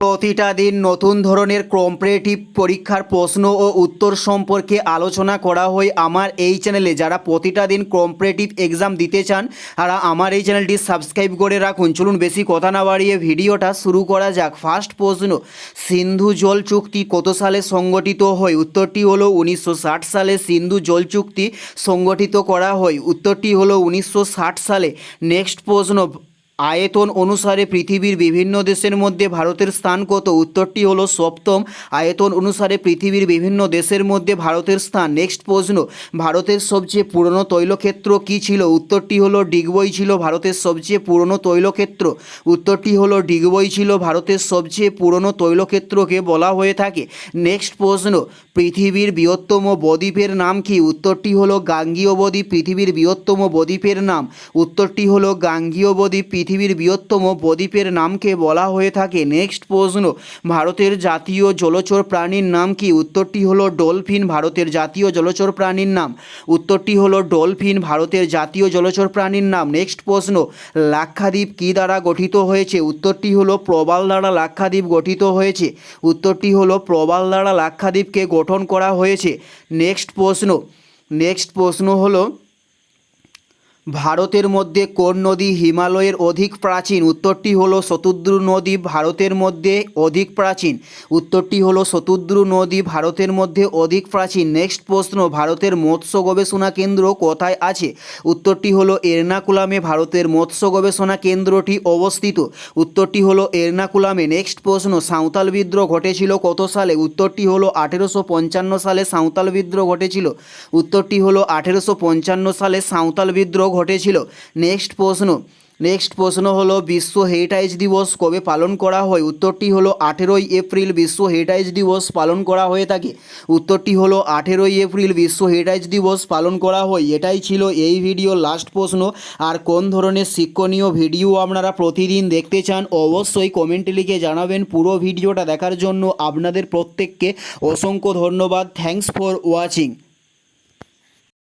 প্রতিটা দিন নতুন ধরনের কম্পারেটিভ পরীক্ষার প্রশ্ন ও উত্তর সম্পর্কে আলোচনা করা হয় আমার এই চ্যানেলে। যারা প্রতিটা দিন কম্পারেটিভ এক্সাম দিতে চান, তারা আমার এই চ্যানেলটি সাবস্ক্রাইব করে রাখুন। চলুন বেশি কথা না বাড়িয়ে ভিডিওটা শুরু করা যাক। ফার্স্ট প্রশ্ন, সিন্ধু জল চুক্তি কত সালে সংগঠিত হয়? উত্তরটি হলো উনিশশো ষাট সালে সিন্ধু জল চুক্তি সংগঠিত করা হয়। উত্তরটি হলো উনিশশো ষাট সালে। নেক্সট প্রশ্ন আয়তন অনুসারে পৃথিবীর বিভিন্ন দেশের মধ্যে ভারতের স্থান কত? উত্তরটি হলো সপ্তম। আয়তন অনুসারে পৃথিবীর বিভিন্ন দেশের মধ্যে ভারতের স্থান। নেক্সট প্রশ্ন, ভারতের সবচেয়ে পুরনো তৈলক্ষেত্র কী ছিল? উত্তরটি হলো ডিগবই ছিল ভারতের সবচেয়ে পুরনো তৈলক্ষেত্র। উত্তরটি হলো ডিগবই ছিল ভারতের সবচেয়ে পুরনো তৈলক্ষেত্রকে বলা হয়ে থাকে। নেক্সট প্রশ্ন, পৃথিবীর বৃহত্তম বদ্বীপের নাম কি? উত্তরটি হলো গাঙ্গীয় বদ্বীপ, পৃথিবীর বৃহত্তম বদ্বীপের নাম। উত্তরটি হলো গাঙ্গীয় বদ্বীপ পৃথিবীর বৃহত্তম বদ্বীপের নামকে বলা হয়ে থাকে। নেক্সট প্রশ্ন, ভারতের জাতীয় জলচর প্রাণীর নাম কি? উত্তরটি হলো ডলফিন, ভারতের জাতীয় জলচর প্রাণীর নাম। উত্তরটি হলো ডলফিন, ভারতের জাতীয় জলচর প্রাণীর নাম। নেক্সট প্রশ্ন, লাক্ষাদ্বীপ কী দ্বারা গঠিত হয়েছে? উত্তরটি হলো প্রবাল দ্বারা লাক্ষাদ্বীপ গঠিত হয়েছে। উত্তরটি হলো প্রবাল দ্বারা লাক্ষাদ্বীপকে গঠন করা হয়েছে। নেক্সট প্রশ্ন নেক্সট প্রশ্ন হলো ভারতের মধ্যে কোন নদী হিমালয়ের অধিক প্রাচীন? উত্তরটি হলো শতুদ্রু নদী ভারতের মধ্যে অধিক প্রাচীন। উত্তরটি হলো শতুদ্রু নদী ভারতের মধ্যে অধিক প্রাচীন। নেক্সট প্রশ্ন, ভারতের মৎস্য গবেষণা কেন্দ্র কোথায় আছে? উত্তরটি হলো এর্নাকুলামে, ভারতের মৎস্য গবেষণা কেন্দ্রটি অবস্থিত। উত্তরটি হলো এর্নাকুলামে। নেক্সট প্রশ্ন, সাঁওতাল বিদ্রোহ ঘটেছিল কত সালে? উত্তরটি হলো আঠেরোশো পঞ্চান্ন সালে সাঁওতাল বিদ্রোহ ঘটেছিল। উত্তরটি হলো আঠেরোশো পঞ্চান্ন সালে সাঁওতাল বিদ্রোহ ঘটেছিল। নেক্সট প্রশ্ন। নেক্সট প্রশ্ন হলো, বিশ্ব হেরিটেজ দিবস কবে পালন করা হয়? উত্তরটি হলো, আঠেরোই এপ্রিল বিশ্ব হেরিটেজ দিবস পালন করা হয়ে থাকে। উত্তরটি হলো, আঠেরোই এপ্রিল বিশ্ব হেরিটেজ দিবস পালন করা হয়। এটাই ছিল এই ভিডিও লাস্ট প্রশ্ন। আর কোন ধরনের শিক্ষণীয় ভিডিও আপনারা প্রতিদিন দেখতে চান, অবশ্যই কমেন্টে লিখে জানাবেন। পুরো ভিডিওটা দেখার জন্য আপনাদের প্রত্যেককে অসংখ্য ধন্যবাদ। Thanks for watching